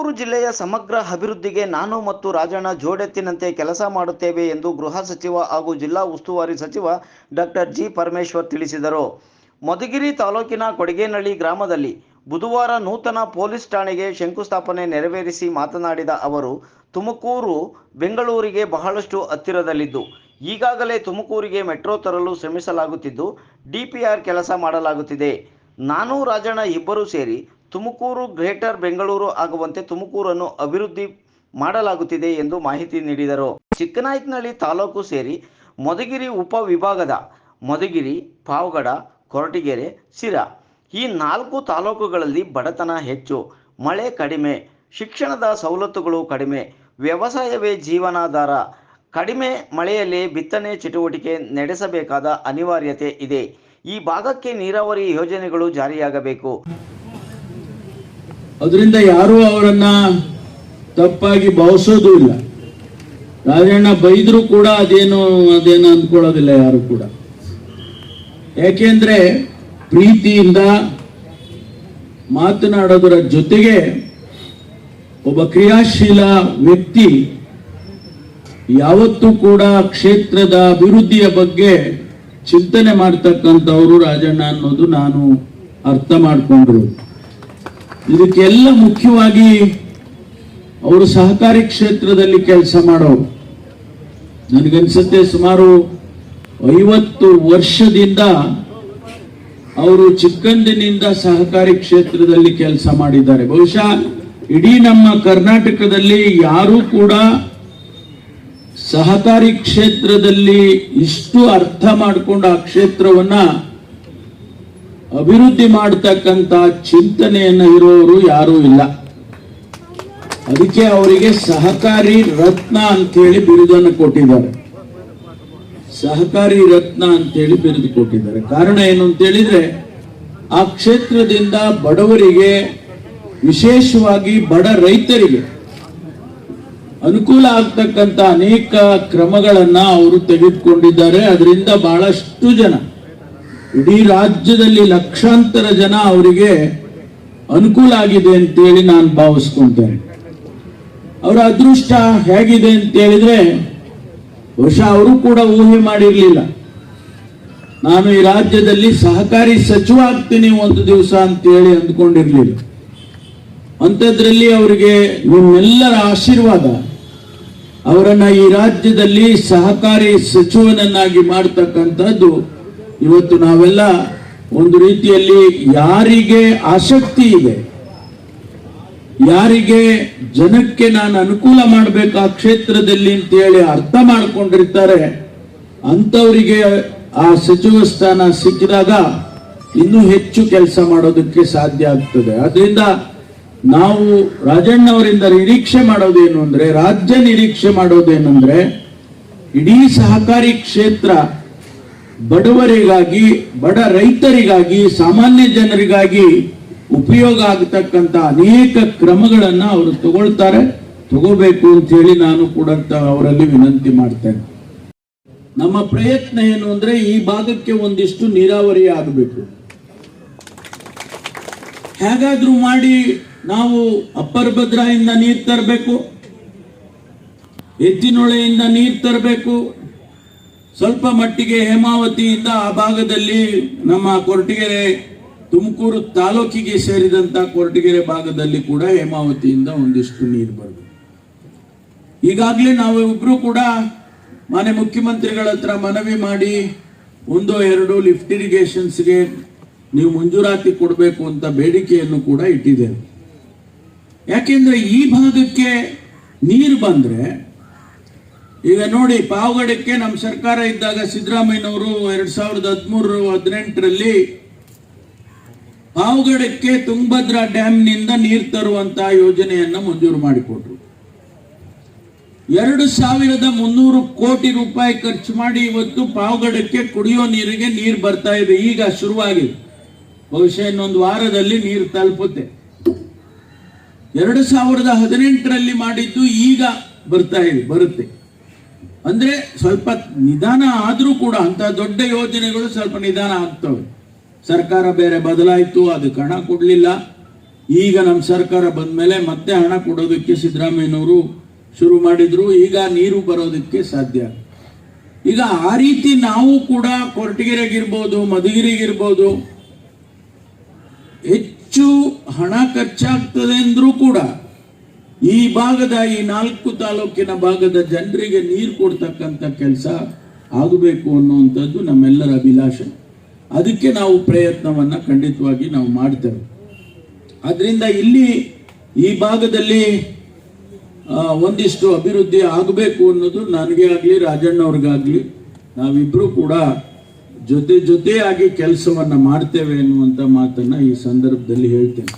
ತುಮಕೂರು ಜಿಲ್ಲೆಯ ಸಮಗ್ರ ಅಭಿವೃದ್ಧಿಗೆ ನಾನು ಮತ್ತು ರಾಜಣ್ಣ ಜೋಡೆತ್ತಿನಂತೆ ಕೆಲಸ ಮಾಡುತ್ತೇವೆ ಎಂದು ಗೃಹ ಸಚಿವ ಹಾಗೂ ಜಿಲ್ಲಾ ಉಸ್ತುವಾರಿ ಸಚಿವ ಡಾಕ್ಟರ್ ಜಿ ಪರಮೇಶ್ವರ್ ತಿಳಿಸಿದರು. ಮಧುಗಿರಿ ತಾಲೂಕಿನ ಕೊಡಗೇನಹಳ್ಳಿ ಗ್ರಾಮದಲ್ಲಿ ಬುಧವಾರ ನೂತನ ಪೊಲೀಸ್ ಠಾಣೆಗೆ ಶಂಕುಸ್ಥಾಪನೆ ನೆರವೇರಿಸಿ ಮಾತನಾಡಿದ ಅವರು, ತುಮಕೂರು ಬೆಂಗಳೂರಿಗೆ ಬಹಳಷ್ಟು ಹತ್ತಿರದಲ್ಲಿದ್ದು, ಈಗಾಗಲೇ ತುಮಕೂರಿಗೆ ಮೆಟ್ರೋ ತರಲು ಶ್ರಮಿಸಲಾಗುತ್ತಿದ್ದು, ಡಿಪಿಆರ್ ಕೆಲಸ ಮಾಡಲಾಗುತ್ತಿದೆ. ನಾನು, ರಾಜಣ್ಣ ಇಬ್ಬರೂ ಸೇರಿ ತುಮಕೂರು ಗ್ರೇಟರ್ ಬೆಂಗಳೂರು ಆಗುವಂತೆ ತುಮಕೂರನ್ನು ಅಭಿವೃದ್ಧಿ ಮಾಡಲಾಗುತ್ತಿದೆ ಎಂದು ಮಾಹಿತಿ ನೀಡಿದರು. ಚಿಕ್ಕನಾಯಕನಹಳ್ಳಿ ತಾಲೂಕು ಸೇರಿ ಮಧುಗಿರಿ ಉಪವಿಭಾಗದ ಮಧುಗಿರಿ, ಪಾವಗಡ, ಕೊರಟಗೆರೆ ಸಿರಾ ಈ ನಾಲ್ಕು ತಾಲೂಕುಗಳಲ್ಲಿ ಬಡತನ ಹೆಚ್ಚು, ಮಳೆ ಕಡಿಮೆ, ಶಿಕ್ಷಣದ ಸವಲತ್ತುಗಳು ಕಡಿಮೆ, ವ್ಯವಸಾಯವೇ ಜೀವನಾಧಾರ, ಕಡಿಮೆ ಮಳೆಯಲ್ಲಿ ಬಿತ್ತನೆ ಚಟುವಟಿಕೆ ನಡೆಸಬೇಕಾದ ಅನಿವಾರ್ಯತೆ ಇದೆ. ಈ ಭಾಗಕ್ಕೆ ನೀರಾವರಿ ಯೋಜನೆಗಳು ಜಾರಿಯಾಗಬೇಕು. ಅದರಿಂದ ಯಾರೂ ಅವರನ್ನ ತಪ್ಪಾಗಿ ಭಾವಿಸೋದು ಇಲ್ಲ. ರಾಜಣ್ಣ ಬೈದ್ರು ಕೂಡ ಅದೇನು ಅದೇನು ಅಂದ್ಕೊಳ್ಳೋದಿಲ್ಲ ಯಾರು ಕೂಡ. ಯಾಕೆಂದ್ರೆ ಪ್ರೀತಿಯಿಂದ ಮಾತನಾಡೋದರ ಜೊತೆಗೆ ಒಬ್ಬ ಕ್ರಿಯಾಶೀಲ ವ್ಯಕ್ತಿ ಯಾವತ್ತೂ ಕೂಡ ಕ್ಷೇತ್ರದ ಅಭಿವೃದ್ಧಿಯ ಬಗ್ಗೆ ಚಿಂತನೆ ಮಾಡ್ತಕ್ಕಂಥವ್ರು ರಾಜಣ್ಣ ಅನ್ನೋದು ನಾನು ಅರ್ಥ ಮಾಡಿಕೊಂಡ್ರು ಇದಕ್ಕೆಲ್ಲ ಮುಖ್ಯವಾಗಿ ಅವರು ಸಹಕಾರಿ ಕ್ಷೇತ್ರದಲ್ಲಿ ಕೆಲಸ ಮಾಡೋರು. ನನಗನ್ಸುತ್ತೆ ಸುಮಾರು ಐವತ್ತು ವರ್ಷದಿಂದ ಅವರು ಚಿಕ್ಕಂದಿನಿಂದ ಸಹಕಾರಿ ಕ್ಷೇತ್ರದಲ್ಲಿ ಕೆಲಸ ಮಾಡಿದ್ದಾರೆ. ಬಹುಶಃ ಇಡೀ ನಮ್ಮ ಕರ್ನಾಟಕದಲ್ಲಿ ಯಾರೂ ಕೂಡ ಸಹಕಾರಿ ಕ್ಷೇತ್ರದಲ್ಲಿ ಇಷ್ಟು ಅರ್ಥ ಮಾಡಿಕೊಂಡು ಆ ಕ್ಷೇತ್ರವನ್ನ ಅಭಿವೃದ್ಧಿ ಮಾಡತಕ್ಕಂತ ಚಿಂತನೆಯನ್ನ ಇರೋರು ಯಾರೂ ಇಲ್ಲ. ಅದಕ್ಕೆ ಅವರಿಗೆ ಸಹಕಾರಿ ರತ್ನ ಅಂತೇಳಿ ಬಿರುದನ್ನು ಕೊಟ್ಟಿದ್ದಾರೆ. ಸಹಕಾರಿ ರತ್ನ ಅಂತೇಳಿ ಬಿರುದು ಕೊಟ್ಟಿದ್ದಾರೆ. ಕಾರಣ ಏನು ಅಂತ ಹೇಳಿದ್ರೆ ಆ ಕ್ಷೇತ್ರದಿಂದ ಬಡವರಿಗೆ, ವಿಶೇಷವಾಗಿ ಬಡ ರೈತರಿಗೆ ಅನುಕೂಲ ಆಗ್ತಕ್ಕಂಥ ಅನೇಕ ಕ್ರಮಗಳನ್ನು ಅವರು ತೆಗೆದುಕೊಂಡಿದ್ದಾರೆ. ಅದರಿಂದ ಬಹಳಷ್ಟು ಜನ ಇಡೀ ರಾಜ್ಯದಲ್ಲಿ ಲಕ್ಷಾಂತರ ಜನ ಅವರಿಗೆ ಅನುಕೂಲ ಆಗಿದೆ ಅಂತೇಳಿ ನಾನು ಭಾವಿಸ್ಕೊಂತೇನೆ. ಅವರ ಅದೃಷ್ಟ ಹೇಗಿದೆ ಅಂತ ಹೇಳಿದ್ರೆ ಬಹುಶಃ ಅವರು ಕೂಡ ಊಹೆ ಮಾಡಿರಲಿಲ್ಲ. ನಾನು ಈ ರಾಜ್ಯದಲ್ಲಿ ಸಹಕಾರಿ ಸಚಿವ ಆಗ್ತೀನಿ ಒಂದು ದಿವಸ ಅಂತೇಳಿ ಅಂದ್ಕೊಂಡಿರ್ಲಿಲ್ಲ. ಅಂಥದ್ರಲ್ಲಿ ಅವರಿಗೆ ನಿಮ್ಮೆಲ್ಲರ ಆಶೀರ್ವಾದ. ಅವರನ್ನು ಈ ರಾಜ್ಯದಲ್ಲಿ ಸಹಕಾರಿ ಸಚಿವನನ್ನಾಗಿ ಮಾಡ್ತಕ್ಕಂಥದ್ದು ಇವತ್ತು ನಾವೆಲ್ಲ ಒಂದು ರೀತಿಯಲ್ಲಿ ಯಾರಿಗೆ ಆಸಕ್ತಿ ಇದೆ, ಯಾರಿಗೆ ಜನಕ್ಕೆ ನಾನು ಅನುಕೂಲ ಮಾಡಬೇಕು ಆ ಕ್ಷೇತ್ರದಲ್ಲಿ ಅಂತ ಹೇಳಿ ಅರ್ಥ ಮಾಡ್ಕೊಂಡಿರ್ತಾರೆ, ಅಂಥವರಿಗೆ ಆ ಸಚಿವ ಸ್ಥಾನ ಸಿಕ್ಕಿದಾಗ ಇನ್ನೂ ಹೆಚ್ಚು ಕೆಲಸ ಮಾಡೋದಕ್ಕೆ ಸಾಧ್ಯ ಆಗ್ತದೆ. ಅದರಿಂದ ನಾವು ರಾಜಣ್ಣವರಿಂದ ನಿರೀಕ್ಷೆ ಮಾಡೋದೇನು ಅಂದರೆ, ರಾಜ್ಯ ನಿರೀಕ್ಷೆ ಮಾಡೋದೇನೆಂದ್ರೆ ಇಡೀ ಸಹಕಾರಿ ಕ್ಷೇತ್ರ ಬಡವರಿಗಾಗಿ, ಬಡ ರೈತರಿಗಾಗಿ, ಸಾಮಾನ್ಯ ಜನರಿಗಾಗಿ ಉಪಯೋಗ ಆಗತಕ್ಕಂತ ಅನೇಕ ಕ್ರಮಗಳನ್ನು ಅವರು ತಗೊಳ್ತಾರೆ. ತಗೋಬೇಕು ಅಂತ ಹೇಳಿ ನಾನು ಕೂಡ ಅವರಲ್ಲಿ ವಿನಂತಿ ಮಾಡ್ತೇನೆ. ನಮ್ಮ ಪ್ರಯತ್ನ ಏನು ಅಂದ್ರೆ ಈ ಭಾಗಕ್ಕೆ ಒಂದಿಷ್ಟು ನೀರಾವರಿ ಆಗಬೇಕು. ಹೇಗಾದ್ರೂ ಮಾಡಿ ನಾವು ಅಪ್ಪರ್ ಭದ್ರಾಯಿಂದ ನೀರು ತರಬೇಕು, ಎತ್ತಿನೊಳೆಯಿಂದ ನೀರು ತರಬೇಕು ಸ್ವಲ್ಪ ಮಟ್ಟಿಗೆ ಹೇಮಾವತಿಯಿಂದ ಆ ಭಾಗದಲ್ಲಿ ನಮ್ಮ ಕೊರಟಗೆರೆ ತುಮಕೂರು ತಾಲೂಕಿಗೆ ಸೇರಿದಂತ ಕೊರಟಗೆರೆ ಭಾಗದಲ್ಲಿ ಕೂಡ ಹೇಮಾವತಿಯಿಂದ ಒಂದಿಷ್ಟು ನೀರು ಬರುತ್ತೆ ಈಗಾಗಲೇ ನಾವು ಇಬ್ರು ಕೂಡ ಮಾನ್ಯ ಮುಖ್ಯಮಂತ್ರಿಗಳ ಹತ್ರ ಮನವಿ ಮಾಡಿ ಒಂದು ಎರಡು ಲಿಫ್ಟ್ ಇರಿಗೇಷನ್ಸ್ಗೆ ನೀವು ಮಂಜೂರಾತಿ ಕೊಡಬೇಕು ಅಂತ ಬೇಡಿಕೆಯನ್ನು ಕೂಡ ಇಟ್ಟಿದ್ದೇವೆ. ಯಾಕೆಂದ್ರೆ ಈ ಭಾಗಕ್ಕೆ ನೀರು ಬಂದ್ರೆ ಈಗ ನೋಡಿ, ಪಾವಗಡಕ್ಕೆ ನಮ್ಮ ಸರ್ಕಾರ ಇದ್ದಾಗ ಸಿದ್ದರಾಮಯ್ಯನವರು ಎರಡ್ ಸಾವಿರದ ಹದಿಮೂರು ಹದಿನೆಂಟರಲ್ಲಿ ಪಾವಗಡಕ್ಕೆ ತುಂಗಭದ್ರಾ ಡ್ಯಾಮ್ನಿಂದ ನೀರು ತರುವಂತ ಯೋಜನೆಯನ್ನು ಮಂಜೂರು ಮಾಡಿಕೊಟ್ರು. ಎರಡು ಸಾವಿರದ ಮುನ್ನೂರು ಕೋಟಿ ರೂಪಾಯಿ ಖರ್ಚು ಮಾಡಿ ಇವತ್ತು ಪಾವಗಡಕ್ಕೆ ಕುಡಿಯೋ ನೀರಿಗೆ ನೀರು ಬರ್ತಾ ಇದೆ. ಈಗ ಶುರುವಾಗಿದೆ. ಬಹುಶಃ ಇನ್ನೊಂದು ವಾರದಲ್ಲಿ ನೀರು ತಲುಪುತ್ತೆ. ಎರಡು ಸಾವಿರದ ಹದಿನೆಂಟರಲ್ಲಿ ಮಾಡಿದ್ದು ಈಗ ಬರ್ತಾ ಇದೆ, ಬರುತ್ತೆ. ಅಂದ್ರೆ ಸ್ವಲ್ಪ ನಿಧಾನ ಆದರೂ ಕೂಡ ಅಂತ ದೊಡ್ಡ ಯೋಜನೆಗಳು ಸ್ವಲ್ಪ ನಿಧಾನ ಆಗ್ತವೆ. ಸರ್ಕಾರ ಬೇರೆ ಬದಲಾಯಿತು ಅದಕ್ಕೆ ಹಣ ಕೊಡಲಿಲ್ಲ. ಈಗ ನಮ್ಮ ಸರ್ಕಾರ ಬಂದ ಮೇಲೆ ಮತ್ತೆ ಹಣ ಕೊಡೋದಕ್ಕೆ ಸಿದ್ದರಾಮಯ್ಯನವರು ಶುರು ಮಾಡಿದ್ರು. ಈಗ ನೀರು ಬರೋದಕ್ಕೆ ಸಾಧ್ಯ. ಈಗ ಆ ರೀತಿ ನಾವು ಕೂಡ ಕೊರಟಗೆರೆಗಿರ್ಬೋದು, ಮಧುಗಿರಿಗಿರ್ಬೋದು, ಹೆಚ್ಚು ಹಣ ಖರ್ಚಾಗ್ತದೆ ಅಂದ್ರೂ ಕೂಡ ಈ ಭಾಗದ, ಈ ನಾಲ್ಕು ತಾಲೂಕಿನ ಭಾಗದ ಜನರಿಗೆ ನೀರು ಕೊಡ್ತಕ್ಕಂಥ ಕೆಲಸ ಆಗಬೇಕು ಅನ್ನುವಂಥದ್ದು ನಮ್ಮೆಲ್ಲರ ಅಭಿಲಾಷೆ. ಅದಕ್ಕೆ ನಾವು ಪ್ರಯತ್ನವನ್ನ ಖಂಡಿತವಾಗಿ ನಾವು ಮಾಡ್ತೇವೆ. ಅದರಿಂದ ಇಲ್ಲಿ ಈ ಭಾಗದಲ್ಲಿ ಒಂದಿಷ್ಟು ಅಭಿವೃದ್ಧಿ ಆಗಬೇಕು ಅನ್ನೋದು ನನಗೆ ಆಗಲಿ, ರಾಜಣ್ಣವ್ರಿಗಾಗಲಿ ನಾವಿಬ್ಬರೂ ಕೂಡ ಜೊತೆ ಜೊತೆಯಾಗಿ ಕೆಲಸವನ್ನ ಮಾಡ್ತೇವೆ ಎನ್ನುವಂಥ ಮಾತನ್ನ ಈ ಸಂದರ್ಭದಲ್ಲಿ ಹೇಳ್ತೇನೆ.